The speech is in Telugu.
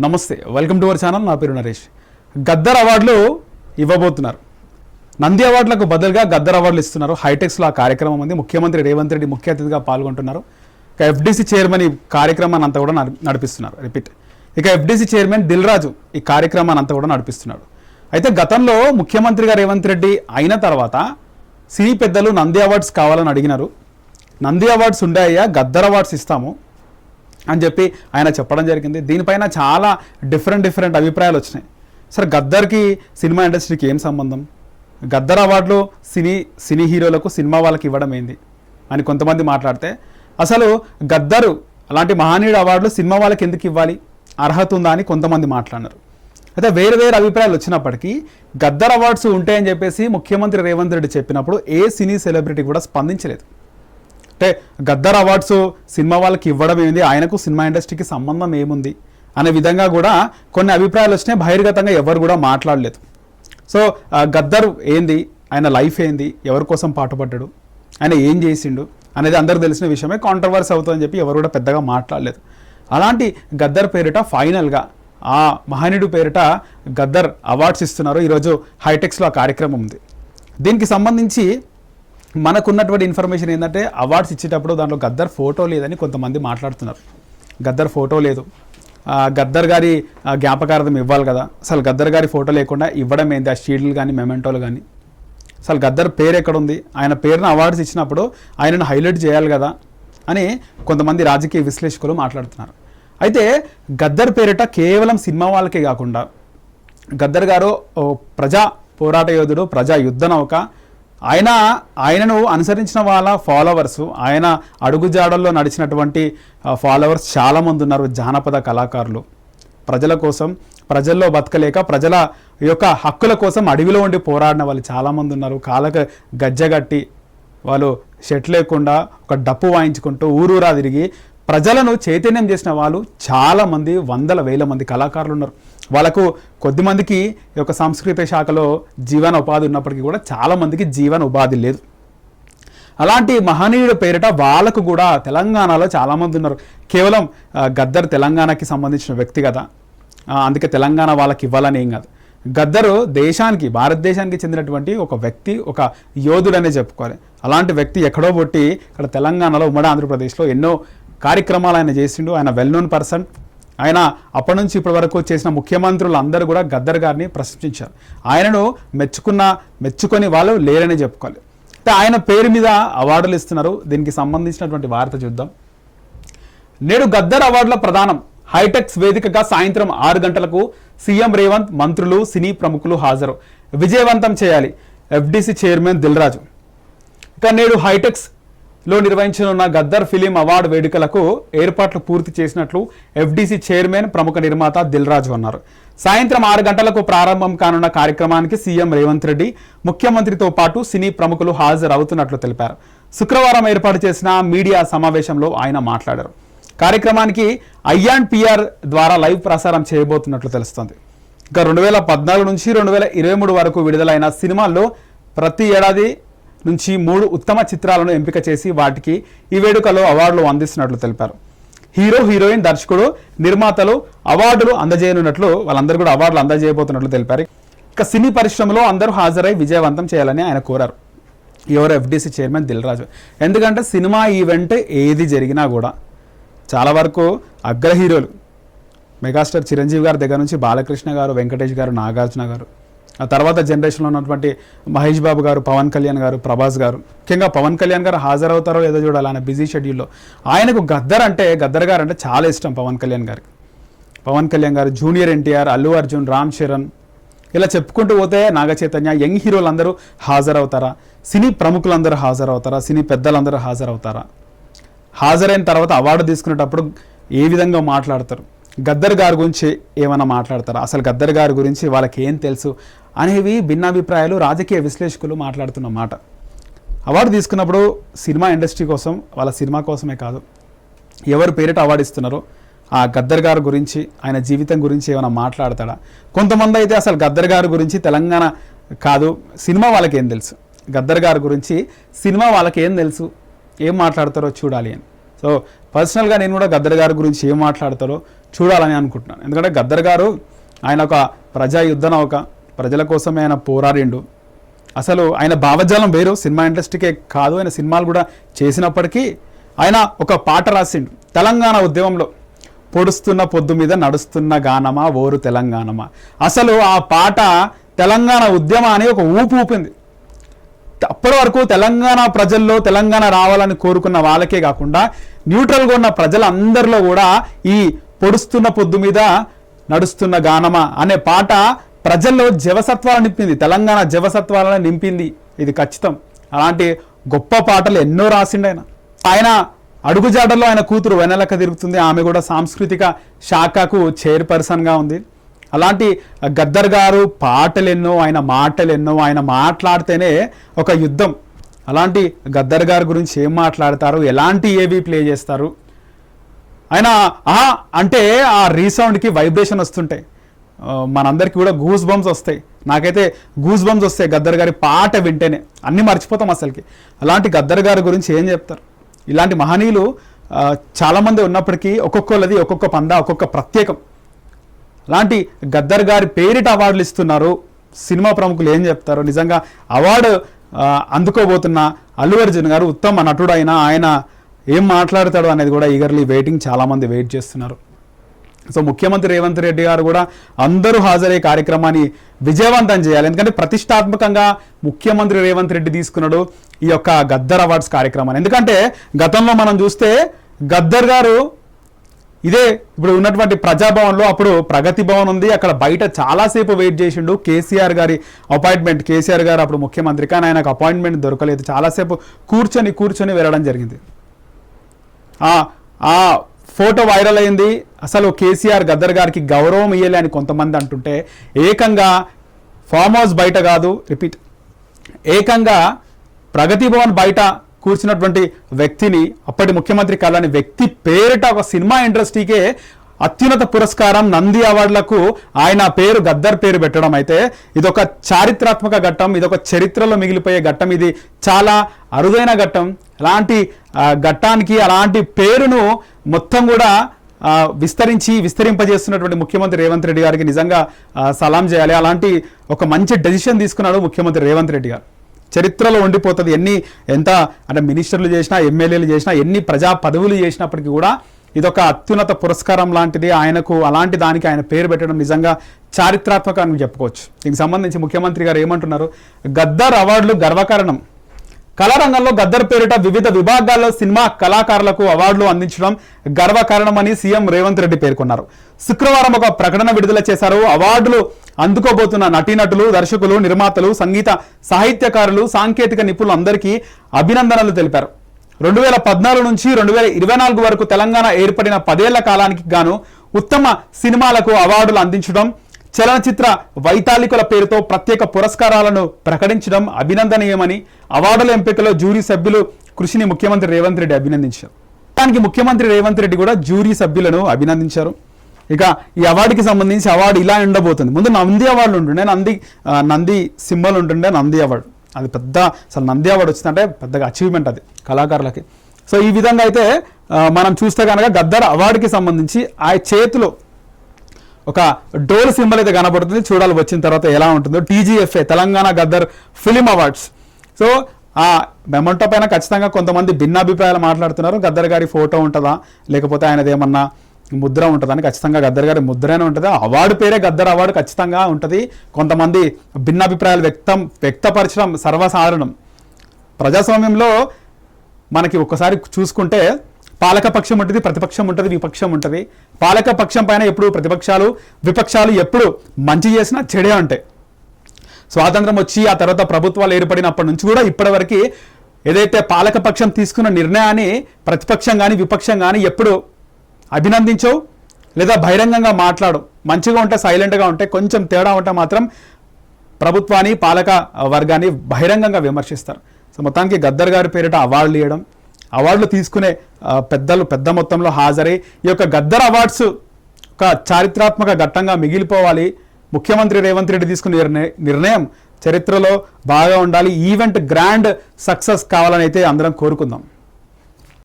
నమస్తే వెల్కమ్ టు అవర్ ఛానల్. నా పేరు నరేష్. గద్దర్ అవార్డులు ఇవ్వబోతున్నారు. నంది అవార్డులకు బదులుగా గద్దర్ అవార్డులు ఇస్తున్నారు. హైటెక్స్లో ఆ కార్యక్రమం ఉంది. ముఖ్యమంత్రి రేవంత్ రెడ్డి ముఖ్య అతిథిగా పాల్గొంటున్నారు. ఇక ఎఫ్డీసీ చైర్మన్ ఈ కార్యక్రమాన్ని అంతా కూడా నడిపిస్తున్నారు. రిపీట్. ఇక ఎఫ్డీసీ చైర్మన్ దిల్ రాజు ఈ కార్యక్రమాన్ని అంతా కూడా నడిపిస్తున్నాడు. అయితే గతంలో ముఖ్యమంత్రిగా రేవంత్ రెడ్డి అయిన తర్వాత సినీ పెద్దలు నంది అవార్డ్స్ కావాలని అడిగినారు. నంది అవార్డ్స్ ఉండాయ్యా గద్దర్ అవార్డ్స్ ఇస్తాము. అని చెప్పి ఆయన చెప్పడం జరిగింది. దీనిపైన చాలా డిఫరెంట్ డిఫరెంట్ అభిప్రాయాలు వచ్చినాయి. సరే గద్దర్కి సినిమా ఇండస్ట్రీకి ఏం సంబంధం? గద్దర్ అవార్డులు సినీ సినీ హీరోలకు సినిమా వాళ్ళకి ఇవ్వడం ఏంది? అని కొంతమంది మాట్లాడితే అసలు గద్దరు అలాంటి మహానీయుడు అవార్డులు సినిమా వాళ్ళకి ఎందుకు ఇవ్వాలి? అర్హత ఉందా అని కొంతమంది మాట్లాడినారు. అయితే వేరు వేరు అభిప్రాయాలు వచ్చినప్పటికీ గద్దర్ అవార్డ్స్ ఉంటాయని చెప్పేసి ముఖ్యమంత్రి రేవంత్ రెడ్డి చెప్పినప్పుడు ఏ సినీ సెలబ్రిటీ కూడా స్పందించలేదు. అంటే గద్దర్ అవార్డ్స్ సినిమా వాళ్ళకి ఇవ్వడం ఏంది? ఆయనకు సినిమా ఇండస్ట్రీకి సంబంధం ఏముంది? అనే విధంగా కూడా కొన్ని అభిప్రాయాలు వచ్చినాయి. బహిర్గతంగా ఎవరు కూడా మాట్లాడలేదు. సో గద్దర్ ఏంది? ఆయన లైఫ్ ఏంది? ఎవరి కోసం పాటుపడ్డాడు? ఆయన ఏం చేసిండు? అనేది అందరు తెలిసిన విషయమే. కాంట్రవర్సీ అవుతుందని చెప్పి ఎవరు కూడా పెద్దగా మాట్లాడలేదు. అలాంటి గద్దర్ పేరిట ఫైనల్గా ఆ మహనీయుడు పేరిట గద్దర్ అవార్డ్స్ ఇస్తున్నారు. ఈరోజు హైటెక్స్లో ఆ కార్యక్రమం ఉంది. దీనికి సంబంధించి మనకున్నటువంటి ఇన్ఫర్మేషన్ ఏంటంటే అవార్డ్స్ ఇచ్చేటప్పుడు దాంట్లో గద్దర్ ఫోటో లేదని కొంతమంది మాట్లాడుతున్నారు. గద్దర్ ఫోటో లేదు. గద్దర్ గారి జ్ఞాపకార్థం ఇవ్వాలి కదా. అసలు గద్దర్ గారి ఫోటో లేకుండా ఇవ్వడం ఏంది ఆ షీల్డ్లు కానీ మెమెంటోలు కానీ అసలు గద్దర్ పేరు ఎక్కడుంది? ఆయన పేరును అవార్డ్స్ ఇచ్చినప్పుడు ఆయనను హైలైట్ చేయాలి కదా అని కొంతమంది రాజకీయ విశ్లేషకులు మాట్లాడుతున్నారు. అయితే గద్దర్ పేరిట కేవలం సినిమా వాళ్ళకే కాకుండా గద్దర్ గారు ప్రజా పోరాట యోధుడు ప్రజా యుద్ధ నౌక ఆయన ఆయనను అనుసరించిన వాళ్ళ ఫాలోవర్స్ ఆయన అడుగుజాడల్లో నడిచినటువంటి ఫాలోవర్స్ చాలామంది ఉన్నారు జానపద కళాకారులు. ప్రజల కోసం ప్రజల్లో బతకలేక ప్రజల యొక్క హక్కుల కోసం అడవిలో ఉండి పోరాడిన వాళ్ళు చాలామంది ఉన్నారు కాళ్ళకు గజ్జగట్టి వాళ్ళు షెట్ లేకుండా ఒక డప్పు వాయించుకుంటూ ఊరూరా తిరిగి ప్రజలను చైతన్యం చేసిన వాళ్ళు చాలామంది వందల వేల మంది కళాకారులు ఉన్నారు. వాళ్ళకు కొద్దిమందికి ఈ యొక్క సంస్కృత శాఖలో జీవన ఉపాధి ఉన్నప్పటికీ కూడా చాలామందికి జీవన ఉపాధి లేదు. అలాంటి మహనీయుడు పేరిట వాళ్ళకు కూడా తెలంగాణలో చాలామంది ఉన్నారు. కేవలం గద్దర్ తెలంగాణకి సంబంధించిన వ్యక్తి కదా. అందుకే తెలంగాణ వాళ్ళకి ఇవ్వాలని ఏం కాదు. గద్దరు దేశానికి భారతదేశానికి చెందినటువంటి ఒక వ్యక్తి ఒక యోధుడనే చెప్పుకోవాలి. అలాంటి వ్యక్తి ఎక్కడో పుట్టి ఇక్కడ తెలంగాణలో ఉమ్మడి ఆంధ్రప్రదేశ్లో ఎన్నో కార్యక్రమాలు ఆయన చేసిండు. ఆయన వెల్ నోన్ పర్సన్ ఆయన అప్పటి నుంచి ఇప్పటి వరకు చేసిన ముఖ్యమంత్రులు అందరూ కూడా గద్దర్ గారిని ప్రశంసించారు. ఆయనను మెచ్చుకున్న మెచ్చుకొని వాళ్ళు లేరని చెప్పుకోవాలి. అంటే ఆయన పేరు మీద అవార్డులు ఇస్తున్నారు. దీనికి సంబంధించినటువంటి వార్త చూద్దాం. నేడు గద్దర్ అవార్డుల ప్రధానం హైటెక్స్ వేదికగా సాయంత్రం ఆరు గంటలకు సీఎం రేవంత్ మంత్రులు సినీ ప్రముఖులు హాజరు. విజయవంతం చేయాలి. FDC chairman Dil Raju. ఇక నేడు హైటెక్స్ లో నిర్వహించనున్న గద్దర్ ఫిలిం అవార్డు వేడుకలకు ఏర్పాట్లు పూర్తి చేసినట్లు ఎఫ్డీసీ చైర్మన్ ప్రముఖ నిర్మాత దిల్రాజు అన్నారు. సాయంత్రం ఆరు గంటలకు ప్రారంభం కానున్న కార్యక్రమానికి సీఎం రేవంత్ రెడ్డి ముఖ్యమంత్రితో పాటు సినీ ప్రముఖులు హాజరవుతున్నట్లు తెలిపారు. శుక్రవారం ఏర్పాటు చేసిన మీడియా సమావేశంలో ఆయన మాట్లాడారు. కార్యక్రమానికి ఐఆన్ పిఆర్ ద్వారా లైవ్ ప్రసారం చేయబోతున్నట్లు తెలుస్తోంది. ఇక రెండు వేల పద్నాలుగు నుంచి రెండు వేల ఇరవై మూడు వరకు విడుదలైన సినిమాల్లో ప్రతి ఏడాది నుంచి మూడు ఉత్తమ చిత్రాలను ఎంపిక చేసి వాటికి ఈ వేడుకలో అవార్డులు అందిస్తున్నట్లు తెలిపారు. హీరో హీరోయిన్ దర్శకుడు నిర్మాతలు అవార్డులు అందజేయనున్నట్లు వాళ్ళందరూ కూడా అవార్డులు అందజేయబోతున్నట్లు తెలిపారు. ఇక సినీ పరిశ్రమలో అందరూ హాజరై విజయవంతం చేయాలని ఆయన కోరారు. ఎవరు? FDC chairman Dil Raju. ఎందుకంటే సినిమా ఈవెంట్ ఏది జరిగినా కూడా చాలా వరకు అగ్ర హీరోలు మెగాస్టార్ చిరంజీవి గారి దగ్గర నుంచి బాలకృష్ణ గారు వెంకటేష్ గారు నాగార్జున గారు ఆ తర్వాత జనరేషన్లో ఉన్నటువంటి మహేష్ బాబు గారు పవన్ కళ్యాణ్ గారు ప్రభాస్ గారు. ముఖ్యంగా పవన్ కళ్యాణ్ గారు హాజరవుతారో లేదో చూడాలి ఆయన బిజీ షెడ్యూల్లో ఆయనకు గద్దర్ అంటే గద్దర్ గారు అంటే చాలా ఇష్టం పవన్ కళ్యాణ్ గారికి. పవన్ కళ్యాణ్ గారు జూనియర్ ఎన్టీఆర్ అల్లు అర్జున్ రామ్ చరణ్. ఇలా చెప్పుకుంటూ పోతే నాగ చైతన్య యంగ్ హీరోలందరూ హాజరవుతారా? సినీ ప్రముఖులందరూ హాజరవుతారా? సినీ పెద్దలందరూ హాజరవుతారా? హాజరైన తర్వాత అవార్డు తీసుకునేటప్పుడు ఏ విధంగా మాట్లాడతారు? గద్దర్ గారి గురించి ఏమైనా మాట్లాడతారా? అసలు గద్దర్ గారి గురించి వాళ్ళకి ఏం తెలుసు? అనేవి భిన్నాభిప్రాయాలు రాజకీయ విశ్లేషకులు మాట్లాడుతున్న మాట. అవార్డు తీసుకున్నప్పుడు సినిమా ఇండస్ట్రీ కోసం వాళ్ళ సినిమా కోసమే కాదు ఎవరు పేరిట అవార్డు ఇస్తున్నారో ఆ గద్దర్ గారి గురించి ఆయన జీవితం గురించి ఏమైనా మాట్లాడతాడా? కొంతమంది అయితే అసలు గద్దర్ గారి గురించి తెలంగాణ కాదు సినిమా వాళ్ళకి ఏం తెలుసు? గద్దర్ గారి గురించి సినిమా వాళ్ళకి ఏం తెలుసు? ఏం మాట్లాడతారో చూడాలి అని. సో పర్సనల్గా నేను కూడా గద్దర్ గారి గురించి ఏం మాట్లాడతారో చూడాలని అనుకుంటున్నాను. ఎందుకంటే గద్దర్ గారు ఆయన ఒక ప్రజా యుద్ధ నౌక ప్రజల కోసమే ఆయన పోరాడిండు. అసలు ఆయన భావజాలం వేరు సినిమా ఇండస్ట్రీకే కాదు ఆయన సినిమాలు కూడా చేసినప్పటికీ ఆయన ఒక పాట రాసిండు. తెలంగాణ ఉద్యమంలో పొడుస్తున్న పొద్దు మీద నడుస్తున్న గానమా ఓరు తెలంగాణమా. అసలు ఆ పాట తెలంగాణ ఉద్యమ అని ఒక ఊపు ఊపింది. అప్పటి వరకు తెలంగాణ ప్రజల్లో తెలంగాణ రావాలని కోరుకున్న వాళ్ళకే కాకుండా న్యూట్రల్గా ఉన్న ప్రజలందరిలో కూడా ఈ పొడుస్తున్న పొద్దు మీద నడుస్తున్న గానమా అనే పాట ప్రజల్లో జవసత్వాలను నింపింది తెలంగాణ జవసత్వాలను నింపింది. ఇది ఖచ్చితం. అలాంటి గొప్ప పాటలు ఎన్నో రాసిండు ఆయన. ఆయన అడుగుజాడల్లో ఆయన కూతురు వెనలక తిరుగుతుంది. ఆమె కూడా సాంస్కృతిక శాఖకు చైర్పర్సన్గా ఉంది. అలాంటి గద్దర్ గారు పాటలు ఎన్నో ఆయన మాటలు ఎన్నో ఆయన మాట్లాడితేనే ఒక యుద్ధం. అలాంటి గద్దర్ గారి గురించి ఏం మాట్లాడతారు? ఎలాంటి ఏవి ప్లే చేస్తారు? ఆయన అంటే ఆ రీసౌండ్కి వైబ్రేషన్ వస్తుంటాయి. మనందరికీ కూడా గూస్ బంప్స్ వస్తాయి. నాకైతే గూస్ బంప్స్ వస్తాయి గద్దర్ గారి పాట వింటేనే. అన్నీ మర్చిపోతాం అసలుకి. అలాంటి గద్దర్ గారి గురించి ఏం చెప్తారు? ఇలాంటి మహనీయులు చాలామంది ఉన్నప్పటికీ ఒక్కొక్కలది ఒక్కొక్క పంద ఒక్కొక్క ప్రత్యేకం. అలాంటి గద్దర్ గారి పేరిట అవార్డులు ఇస్తున్నారు సినిమా ప్రముఖులు ఏం చెప్తారు? నిజంగా అవార్డు అందుకోబోతున్న అల్లు అర్జున్ గారు ఉత్తమ నటుడు అయినా ఆయన ఏం మాట్లాడతాడు అనేది కూడా ఈగర్లీ వెయిటింగ్ చాలామంది వెయిట్ చేస్తున్నారు. సో ముఖ్యమంత్రి రేవంత్ రెడ్డి గారు కూడా అందరూ హాజరయ్యే కార్యక్రమాన్ని విజయవంతం చేయాలి. ఎందుకంటే ప్రతిష్టాత్మకంగా ముఖ్యమంత్రి రేవంత్ రెడ్డి తీసుకున్నాడు ఈ యొక్క గద్దర్ అవార్డ్స్ కార్యక్రమాన్ని. ఎందుకంటే గతంలో మనం చూస్తే గద్దర్ గారు ఇదే ఇప్పుడు ఉన్నటువంటి ప్రజాభవన్లో అప్పుడు ప్రగతి భవన్ ఉంది. అక్కడ బయట చాలాసేపు వెయిట్ చేసిండు కేసీఆర్ గారి అపాయింట్మెంట్. కేసీఆర్ గారు అప్పుడు ముఖ్యమంత్రి. కానీ ఆయనకు అపాయింట్మెంట్ దొరకలేదు. చాలాసేపు కూర్చొని కూర్చొని వెళ్ళడం జరిగింది. ఫోటో వైరల్ అయింది. అసలు కేసీఆర్ గద్దర్ గారికి గౌరవం ఇయ్యలే అని కొంతమంది అంటుంటే ఏకంగా ఫామ్ హౌస్ బయట కాదు రిపీట్ ఏకంగా ప్రగతి భవన్ బయట కూర్చున్నటువంటి వ్యక్తిని అప్పటి ముఖ్యమంత్రి కాలని వ్యక్తి పేరిట ఒక సినిమా ఇండస్ట్రీకే అత్యున్నత పురస్కారం నంది అవార్డులకు ఆయన పేరు గద్దర్ పేరు పెట్టడం అయితే ఇదొక చారిత్రాత్మక ఘట్టం ఇదొక చరిత్రలో మిగిలిపోయే ఘట్టం. ఇది చాలా అరుదైన ఘట్టం. అలాంటి ఘట్టానికి అలాంటి పేరును మొత్తం కూడా విస్తరించి విస్తరింపజేస్తున్నటువంటి ముఖ్యమంత్రి రేవంత్ రెడ్డి గారికి నిజంగా సలాం చేయాలి. అలాంటి ఒక మంచి డెసిషన్ తీసుకున్నాడు ముఖ్యమంత్రి రేవంత్ రెడ్డి గారు. చరిత్రలో ఉండిపోతుంది. ఎన్ని ఎంత అంటే మినిస్టర్లు చేసినా ఎమ్మెల్యేలు చేసినా ఎన్ని ప్రజా పదవులు చేసినప్పటికీ కూడా ఇదొక అత్యున్నత పురస్కారం లాంటిది. ఆయనకు అలాంటి దానికి ఆయన పేరు పెట్టడం నిజంగా చారిత్రాత్మక అని చెప్పుకోవచ్చు. దీనికి సంబంధించి ముఖ్యమంత్రి గారు ఏమంటున్నారు? గద్దర్ అవార్డులు గర్వకారణం. కళారంగంలో గద్దర్ పేరిట వివిధ విభాగాల్లో సినిమా కళాకారులకు అవార్డులు అందించడం గర్వకారణమని సీఎం రేవంత్ రెడ్డి పేర్కొన్నారు. శుక్రవారం ఒక ప్రకటన విడుదల చేశారు. అవార్డులు అందుకోబోతున్న నటీనటులు దర్శకులు నిర్మాతలు సంగీత సాహిత్యకారులు సాంకేతిక నిపుణులు అందరికీ అభినందనలు తెలిపారు. రెండు వేల పద్నాలుగు నుంచి రెండు వేల ఇరవై నాలుగు వరకు తెలంగాణ ఏర్పడిన పదేళ్ళ కాలానికి గాను ఉత్తమ సినిమాలకు అవార్డులు అందించడం చలనచిత్ర వైతాళికుల పేరుతో ప్రత్యేక పురస్కారాలను ప్రకటించడం అభినందనీయమని అవార్డుల ఎంపికలో జ్యూరీ సభ్యులు కృషిని ముఖ్యమంత్రి రేవంత్ రెడ్డి అభినందించారు. దానికి ముఖ్యమంత్రి రేవంత్ రెడ్డి కూడా జ్యూరీ సభ్యులను అభినందించారు. ఇక ఈ అవార్డుకి సంబంధించి అవార్డు ఇలా ఉండబోతుంది. ముందు నంది అవార్డు ఉంటుండే నంది నంది సింబల్ ఉంటుండే నంది అవార్డు. అది పెద్ద అసలు నంది అవార్డు వచ్చిందంటే పెద్దగా అచీవ్మెంట్ అది కళాకారులకి. సో ఈ విధంగా అయితే మనం చూస్తే కనుక గద్దర్ అవార్డుకి సంబంధించి ఆ చేతిలో ఒక డోర్ సింబల్ అయితే కనబడుతుంది. చూడాలి వచ్చిన తర్వాత ఎలా ఉంటుందో. TGFA Telangana Gaddar film awards. So ఆ మెమంటో పైన ఖచ్చితంగా కొంతమంది భిన్నాభిప్రాయాలు మాట్లాడుతున్నారు. గద్దర్ గారి ఫోటో ఉంటుందా? లేకపోతే ఆయనది ఏమన్నా ముద్ర ఉంటుందా అని ఖచ్చితంగా గద్దర్ గారి ముద్రనే ఉంటుంది. అవార్డు పేరే గద్దర్ అవార్డు ఖచ్చితంగా ఉంటుంది. కొంతమంది భిన్నాభిప్రాయాలు వ్యక్తం వ్యక్తపరచడం సర్వసాధారణం. ప్రజాస్వామ్యంలో మనకి ఒక్కసారి చూసుకుంటే పాలక పక్షం ఉంటుంది ప్రతిపక్షం ఉంటుంది విపక్షం ఉంటుంది. పాలక పక్షం పైన ఎప్పుడు ప్రతిపక్షాలు విపక్షాలు ఎప్పుడు మంచి చేసినా చెడే ఉంటాయి. స్వాతంత్రం వచ్చి ఆ తర్వాత ప్రభుత్వాలు ఏర్పడినప్పటి నుంచి కూడా ఇప్పటివరకు ఏదైతే పాలక పక్షం తీసుకున్న నిర్ణయాన్ని ప్రతిపక్షం కానీ విపక్షం కానీ ఎప్పుడు అభినందించవు లేదా బహిరంగంగా మాట్లాడు. మంచిగా ఉంటే సైలెంట్గా ఉంటే కొంచెం తేడా ఉంటే మాత్రం ప్రభుత్వాన్ని పాలక వర్గాన్ని బహిరంగంగా విమర్శిస్తారు. సో మొత్తానికి గద్దర్ గారి పేరిట అవార్డులు ఇవ్వడం అవార్డులు తీసుకునే పెద్దలు పెద్ద మొత్తంలో హాజరై ఈ యొక్క గద్దర్ అవార్డ్స్ ఒక చారిత్రాత్మక ఘట్టంగా మిగిలిపోవాలి. ముఖ్యమంత్రి రేవంత్ రెడ్డి తీసుకున్న నిర్ణయ నిర్ణయం చరిత్రలో బాగా ఉండాలి. ఈవెంట్ గ్రాండ్ సక్సెస్ కావాలని అయితే అందరం కోరుకుందాం.